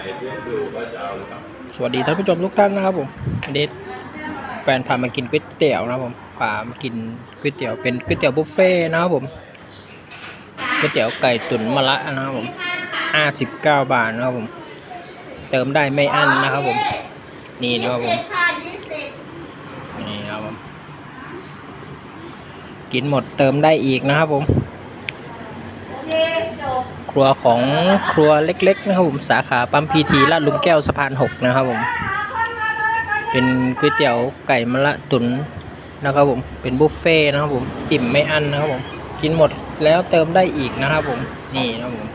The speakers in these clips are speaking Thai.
สวัสดีท่านผู้ชมทุกท่านนะครับผมวันนี้แฟนพามากินก๋วยเตี๋ยวนะครับผมพามากินก๋วยเตี๋ยวเป็นก๋วยเตี๋ยวบุฟเฟ่ต์นะครับผมก๋วยเตี๋ยวไก่ตุ๋นมะระนะครับผม59บาทนะครับผม เติมได้ไม่อั้นนะครับผม นี่นะครับผมค่ะยี่สิบนี่ครับผมกินหมดเติมได้อีกนะครับผมโอเคจบ ครัวของครัวเล็กๆนะครับผมสาขาปั๊มพีทีลาดลุมแก้วสะพานหกนะครับผม เป็นก๋วยเตี๋ยวไก่มะละตุนนะครับผมเป็นบุฟเฟ่ต์นะครับผมอิ่มไม่อั้นนะครับผมกินหมดแล้วเติมได้อีกนะครับผมนี่นะครับผม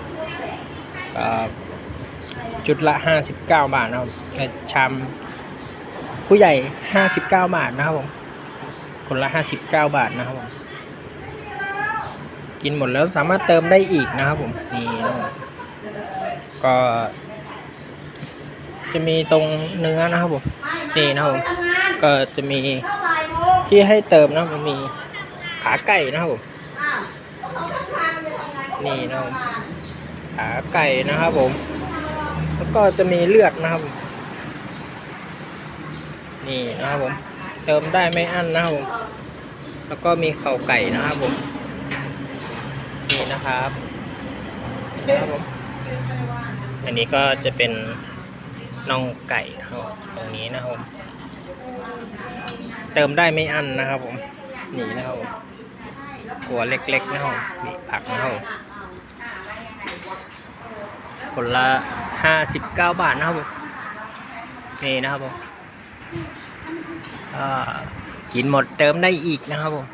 จุดละห้าสิบเก้าบาทนะครับชามผู้ใหญ่ห้าสิบเก้าบาทนะครับผมคนละห้าสิบเก้าบาทนะครับผม กินหมดแล้วสามารถเติมได้อีกนะครับผมนี่นะครับก็จะมีตรงเนื้อนะครับผมนี่นะครับผมก็จะมีที่ให้เติมนะครับมันมีขาไก่นะครับผมนี่นะครับขาไก่นะครับผม แล้วก็จะมีเลือดนะครับ นี่นะครับผม เติมได้ไม่อั้นนะครับผม แล้วก็มีเข่าไก่นะครับผม นี่นะครับนี่นะครับผมอันนี้ก็จะเป็นน่องไก่นะครับผมตรงนี้นะครับผมเติมได้ไม่อั้นนะครับผมนี่นะครับผมหัวเล็กๆนะครับผมมีผักนะครับผมคนละห้าสิบเก้าบาทนะครับผมนี่นะครับผมอ่ากินหมดเติมได้อีกนะครับผม